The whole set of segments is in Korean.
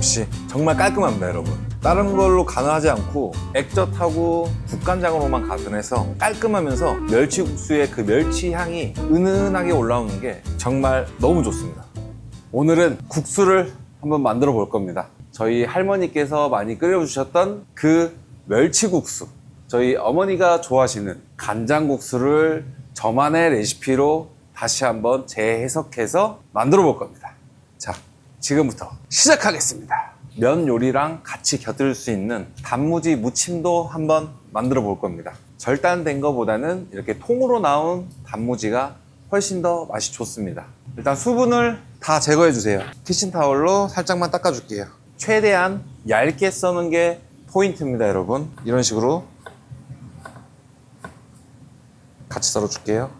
없이 정말 깔끔합니다, 여러분. 다른 걸로 간하지 않고 액젓하고 국간장으로만 간편해서 깔끔하면서 멸치국수의 그 멸치 향이 은은하게 올라오는 게 정말 너무 좋습니다. 오늘은 국수를 한번 만들어 볼 겁니다. 저희 할머니께서 많이 끓여주셨던 그 멸치국수. 저희 어머니가 좋아하시는 간장국수를 저만의 레시피로 다시 한번 재해석해서 만들어 볼 겁니다. 자, 지금부터 시작하겠습니다. 면 요리랑 같이 곁들일 수 있는 단무지 무침도 한번 만들어 볼 겁니다. 절단된 것보다는 이렇게 통으로 나온 단무지가 훨씬 더 맛이 좋습니다. 일단 수분을 다 제거해 주세요. 키친타올로 살짝만 닦아 줄게요. 최대한 얇게 써는 게 포인트입니다, 여러분. 이런 식으로 같이 썰어 줄게요.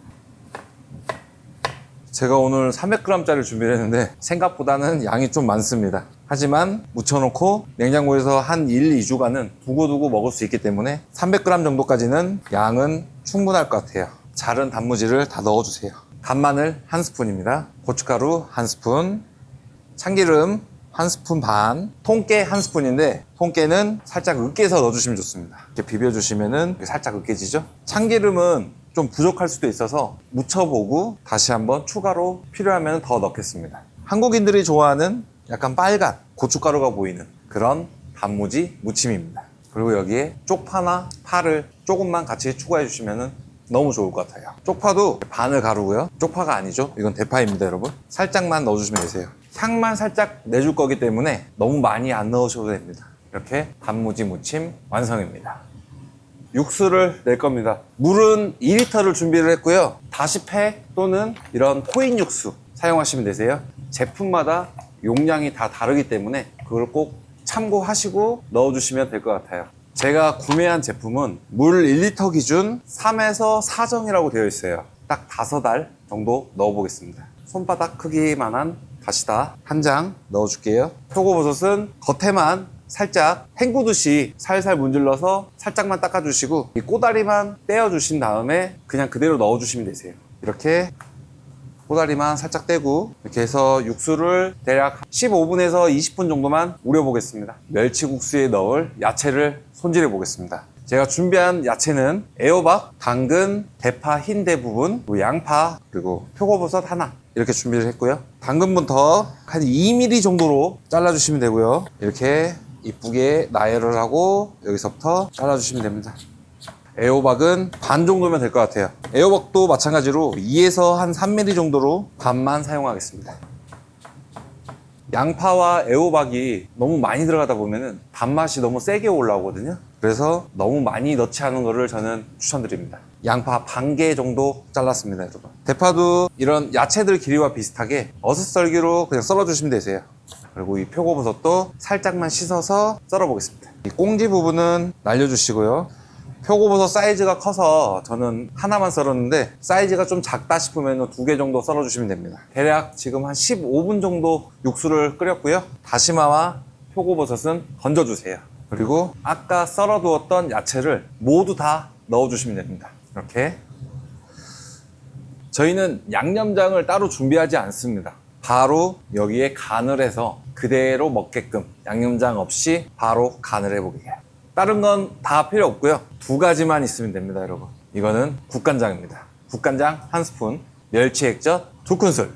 제가 오늘 300g짜리 준비를 했는데 생각보다는 양이 좀 많습니다. 하지만 묻혀놓고 냉장고에서 한 1, 2주간은 두고두고 먹을 수 있기 때문에 300g 정도까지는 양은 충분할 것 같아요. 자른 단무지를 다 넣어주세요. 간마늘 한 스푼입니다. 고춧가루 한 스푼, 참기름 한 스푼 반, 통깨 한 스푼인데 통깨는 살짝 으깨서 넣어주시면 좋습니다. 이렇게 비벼주시면은 살짝 으깨지죠? 참기름은 좀 부족할 수도 있어서 묻혀보고 다시 한번 추가로 필요하면 더 넣겠습니다. 한국인들이 좋아하는 약간 빨간 고춧가루가 보이는 그런 단무지 무침입니다. 그리고 여기에 쪽파나 파를 조금만 같이 추가해 주시면 너무 좋을 것 같아요. 쪽파도 반을 가루고요. 쪽파가 아니죠. 이건 대파입니다, 여러분. 살짝만 넣어주시면 되세요. 향만 살짝 내줄 거기 때문에 너무 많이 안 넣으셔도 됩니다. 이렇게 단무지 무침 완성입니다. 육수를 낼 겁니다. 물은 2리터를 준비를 했고요. 다시 팩 또는 이런 코인 육수 사용하시면 되세요. 제품마다 용량이 다 다르기 때문에 그걸 꼭 참고하시고 넣어주시면 될 것 같아요. 제가 구매한 제품은 물 1리터 기준 3에서 4정이라고 되어 있어요. 딱 5알 정도 넣어보겠습니다. 손바닥 크기만한 다시다 한 장 넣어줄게요. 표고버섯은 겉에만 살짝 헹구듯이 살살 문질러서 살짝만 닦아주시고 이 꼬다리만 떼어주신 다음에 그냥 그대로 넣어주시면 되세요. 이렇게 꼬다리만 살짝 떼고 이렇게 해서 육수를 대략 15분에서 20분 정도만 우려 보겠습니다. 멸치국수에 넣을 야채를 손질해 보겠습니다. 제가 준비한 야채는 애호박, 당근, 대파 흰 대부분, 양파, 그리고 표고버섯 하나 이렇게 준비를 했고요. 당근부터 한 2mm 정도로 잘라주시면 되고요. 이렇게 이쁘게 나열을 하고 여기서부터 잘라주시면 됩니다. 애호박은 반 정도면 될 것 같아요. 애호박도 마찬가지로 2에서 한 3mm 정도로 반만 사용하겠습니다. 양파와 애호박이 너무 많이 들어가다 보면은 단맛이 너무 세게 올라오거든요. 그래서 너무 많이 넣지 않은 거를 저는 추천드립니다. 양파 반 개 정도 잘랐습니다, 여러분. 대파도 이런 야채들 길이와 비슷하게 어슷썰기로 그냥 썰어주시면 되세요. 그리고 이 표고버섯도 살짝만 씻어서 썰어 보겠습니다. 이 꽁지 부분은 날려주시고요. 표고버섯 사이즈가 커서 저는 하나만 썰었는데 사이즈가 좀 작다 싶으면 두 개 정도 썰어주시면 됩니다. 대략 지금 한 15분 정도 육수를 끓였고요. 다시마와 표고버섯은 건져주세요. 그리고 아까 썰어두었던 야채를 모두 다 넣어주시면 됩니다. 이렇게 저희는 양념장을 따로 준비하지 않습니다. 바로 여기에 간을 해서 그대로 먹게끔 양념장 없이 바로 간을 해보게요. 다른 건 다 필요 없고요. 두 가지만 있으면 됩니다, 여러분. 이거는 국간장입니다. 국간장 한 스푼, 멸치 액젓 두 큰술.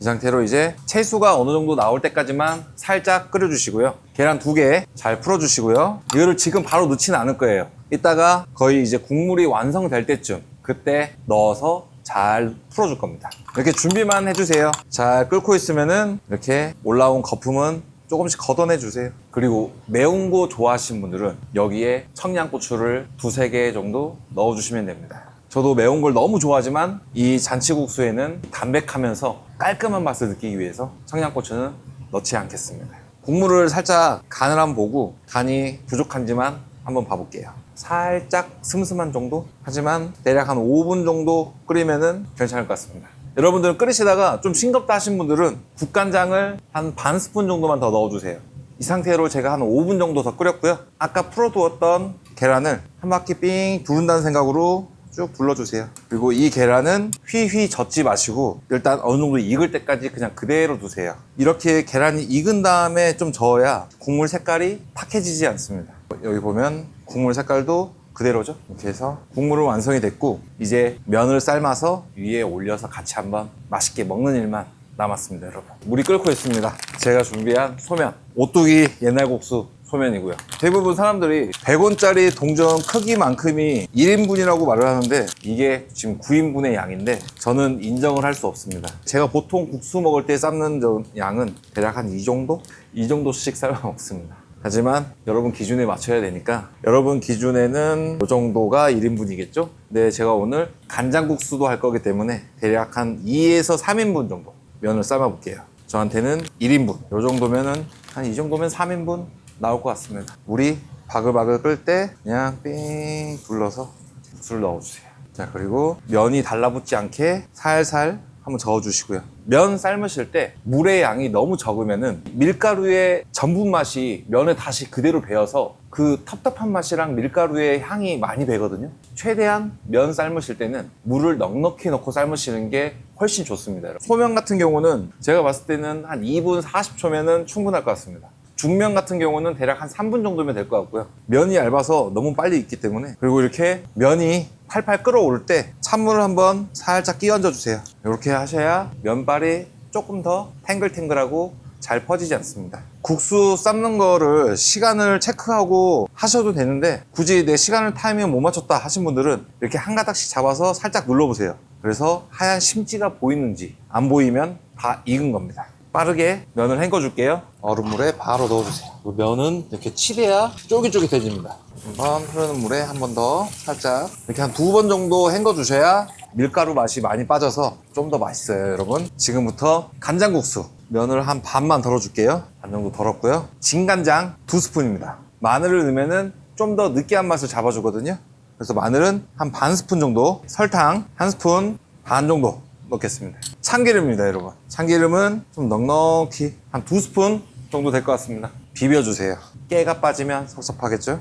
이 상태로 이제 채수가 어느 정도 나올 때까지만 살짝 끓여주시고요. 계란 두 개 잘 풀어주시고요. 이거를 지금 바로 넣지는 않을 거예요. 이따가 거의 이제 국물이 완성될 때쯤 그때 넣어서 잘 풀어줄 겁니다. 이렇게 준비만 해주세요. 잘 끓고 있으면은 이렇게 올라온 거품은 조금씩 걷어내 주세요. 그리고 매운 거 좋아하시는 분들은 여기에 청양고추를 두세 개 정도 넣어주시면 됩니다. 저도 매운 걸 너무 좋아하지만 이 잔치국수에는 담백하면서 깔끔한 맛을 느끼기 위해서 청양고추는 넣지 않겠습니다. 국물을 살짝 간을 한번 보고 간이 부족한지만 한번 봐볼게요. 살짝 슴슴한 정도? 하지만 대략 한 5분 정도 끓이면은 괜찮을 것 같습니다. 여러분들은 끓이시다가 좀 싱겁다 하신 분들은 국간장을 한 반 스푼 정도만 더 넣어주세요. 이 상태로 제가 한 5분 정도 더 끓였고요. 아까 풀어두었던 계란을 한 바퀴 삥 두른다는 생각으로 쭉 둘러주세요. 그리고 이 계란은 휘휘 젓지 마시고 일단 어느 정도 익을 때까지 그냥 그대로 두세요. 이렇게 계란이 익은 다음에 좀 저어야 국물 색깔이 탁해지지 않습니다. 여기 보면 국물 색깔도 그대로죠. 이렇게 해서 국물은 완성이 됐고 이제 면을 삶아서 위에 올려서 같이 한번 맛있게 먹는 일만 남았습니다, 여러분. 물이 끓고 있습니다. 제가 준비한 소면, 오뚜기 옛날 국수 소면이고요. 대부분 사람들이 100원짜리 동전 크기만큼이 1인분이라고 말을 하는데 이게 지금 9인분의 양인데 저는 인정을 할 수 없습니다. 제가 보통 국수 먹을 때 삶는 저 양은 대략 한 이 정도? 이 정도씩 삶아 먹습니다. 하지만 여러분 기준에 맞춰야 되니까 여러분 기준에는 이 정도가 1인분이겠죠? 근데 제가 오늘 간장국수도 할 거기 때문에 대략 한 2에서 3인분 정도 면을 삶아 볼게요. 저한테는 1인분. 이 정도면은 한 이 정도면 3인분 나올 것 같습니다. 물이 바글바글 끓을 때 그냥 삥 둘러서 국수를 넣어주세요. 자 그리고 면이 달라붙지 않게 살살 한번 저어주시고요. 면 삶으실 때 물의 양이 너무 적으면은 밀가루의 전분 맛이 면에 다시 그대로 배어서 그 텁텁한 맛이랑 밀가루의 향이 많이 배거든요. 최대한 면 삶으실 때는 물을 넉넉히 넣고 삶으시는 게 훨씬 좋습니다. 소면 같은 경우는 제가 봤을 때는 한 2분 40초면은 충분할 것 같습니다. 중면 같은 경우는 대략 한 3분 정도면 될 것 같고요. 면이 얇아서 너무 빨리 익기 때문에 그리고 이렇게 면이 팔팔 끓어올 때 찬물을 한번 살짝 끼얹어 주세요. 이렇게 하셔야 면발이 조금 더 탱글탱글하고 잘 퍼지지 않습니다. 국수 삶는 거를 시간을 체크하고 하셔도 되는데 굳이 내 시간을 타이밍 못 맞췄다 하신 분들은 이렇게 한 가닥씩 잡아서 살짝 눌러보세요. 그래서 하얀 심지가 보이는지 안 보이면 다 익은 겁니다. 빠르게 면을 헹궈 줄게요. 얼음물에 바로 넣어주세요. 그 면은 이렇게 치대야 쫄깃쫄깃해집니다. 한번 흐르는 물에 한 번 더 살짝 이렇게 한 두 번 정도 헹궈 주셔야 밀가루 맛이 많이 빠져서 좀 더 맛있어요, 여러분. 지금부터 간장국수 면을 한 반만 덜어줄게요. 반 정도 덜었고요. 진간장 두 스푼입니다. 마늘을 넣으면은 좀더 느끼한 맛을 잡아주거든요. 그래서 마늘은 한 반 스푼 정도, 설탕 한 스푼 반 정도 넣겠습니다. 참기름입니다, 여러분. 참기름은 좀 넉넉히 한 두 스푼 정도 될 것 같습니다. 비벼주세요. 깨가 빠지면 섭섭하겠죠?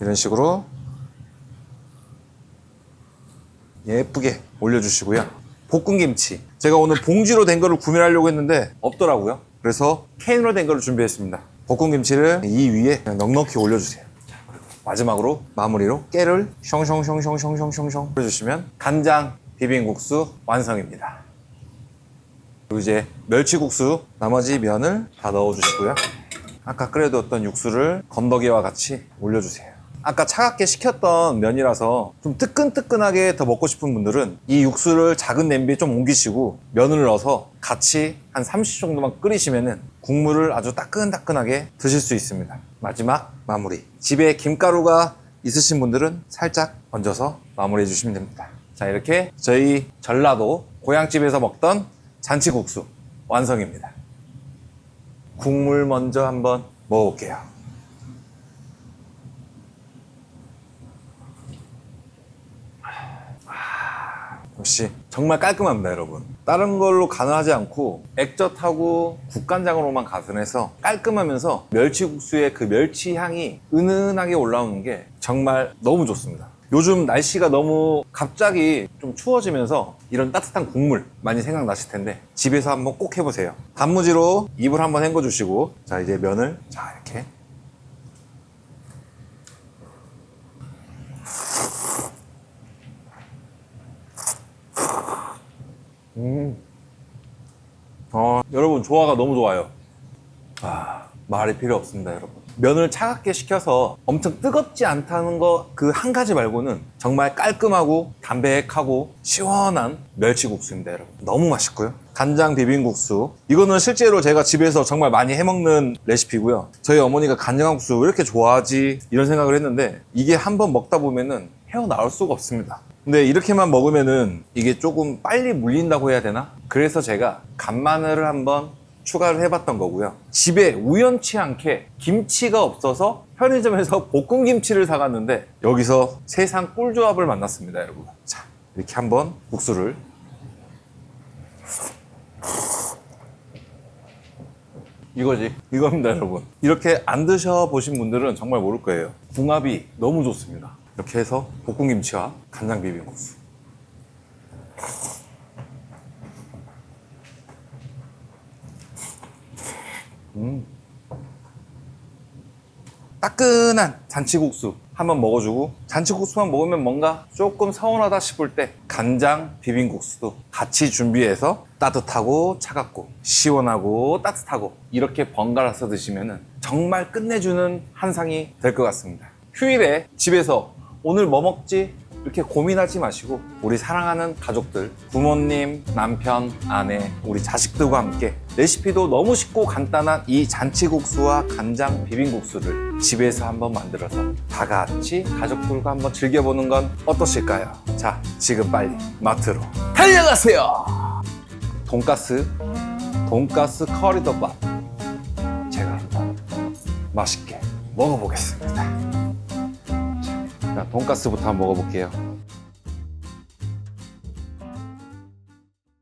이런 식으로 예쁘게 올려주시고요. 볶음김치. 제가 오늘 봉지로 된 거를 구매하려고 했는데 없더라고요. 그래서 캔으로 된 거를 준비했습니다. 볶음김치를 이 위에 넉넉히 올려주세요. 마지막으로 마무리로 깨를 숑숑숑숑숑숑숑 올려주시면 간장 비빔국수 완성입니다. 그리고 이제 멸치국수 나머지 면을 다 넣어주시고요. 아까 끓여두었던 육수를 건더기와 같이 올려주세요. 아까 차갑게 식혔던 면이라서 좀 뜨끈뜨끈하게 더 먹고 싶은 분들은 이 육수를 작은 냄비에 좀 옮기시고 면을 넣어서 같이 한 30초 정도만 끓이시면은 국물을 아주 따끈따끈하게 드실 수 있습니다. 마지막 마무리. 집에 김가루가 있으신 분들은 살짝 얹어서 마무리해 주시면 됩니다. 자, 이렇게 저희 전라도 고향집에서 먹던 잔치국수 완성입니다. 국물 먼저 한번 먹어볼게요. 역시 정말 깔끔합니다, 여러분. 다른 걸로 간을 하지 않고 액젓하고 국간장으로만 간을 해서 깔끔하면서 멸치국수의 그 멸치 향이 은은하게 올라오는 게 정말 너무 좋습니다. 요즘 날씨가 너무 갑자기 좀 추워지면서 이런 따뜻한 국물 많이 생각나실 텐데 집에서 한번 꼭 해보세요. 단무지로 입을 한번 헹궈 주시고 자 이제 면을 자 이렇게 음. 어, 여러분 조화가 너무 좋아요. 아, 말이 필요 없습니다, 여러분. 면을 차갑게 식혀서 엄청 뜨겁지 않다는 거 그 한 가지 말고는 정말 깔끔하고 담백하고 시원한 멸치국수입니다, 여러분. 너무 맛있고요. 간장 비빔국수. 이거는 실제로 제가 집에서 정말 많이 해먹는 레시피고요. 저희 어머니가 간장국수 왜 이렇게 좋아하지? 이런 생각을 했는데 이게 한번 먹다 보면은 헤어나올 수가 없습니다. 근데 이렇게만 먹으면은 이게 조금 빨리 물린다고 해야 되나? 그래서 제가 간마늘을 한번 추가를 해봤던 거고요. 집에 우연치 않게 김치가 없어서 편의점에서 볶음 김치를 사갔는데 여기서 세상 꿀조합을 만났습니다, 여러분. 자, 이렇게 한번 국수를 이거지. 이겁니다, 여러분. 이렇게 안 드셔보신 분들은 정말 모를 거예요. 궁합이 너무 좋습니다. 이렇게 해서 볶음김치와 간장 비빔국수. 따끈한 잔치국수 한번 먹어주고 잔치국수만 먹으면 뭔가 조금 서운하다 싶을 때 간장 비빔국수도 같이 준비해서 따뜻하고 차갑고 시원하고 따뜻하고 이렇게 번갈아서 드시면 정말 끝내주는 한상이 될 것 같습니다. 휴일에 집에서 오늘 뭐 먹지? 이렇게 고민하지 마시고 우리 사랑하는 가족들, 부모님, 남편, 아내, 우리 자식들과 함께 레시피도 너무 쉽고 간단한 이 잔치국수와 간장 비빔국수를 집에서 한번 만들어서 다 같이 가족들과 한번 즐겨보는 건 어떠실까요? 자, 지금 빨리 마트로 달려가세요! 돈가스, 돈가스 커리덮밥 제가 한번 맛있게 먹어보겠습니다. 자, 돈가스부터 한번 먹어볼게요.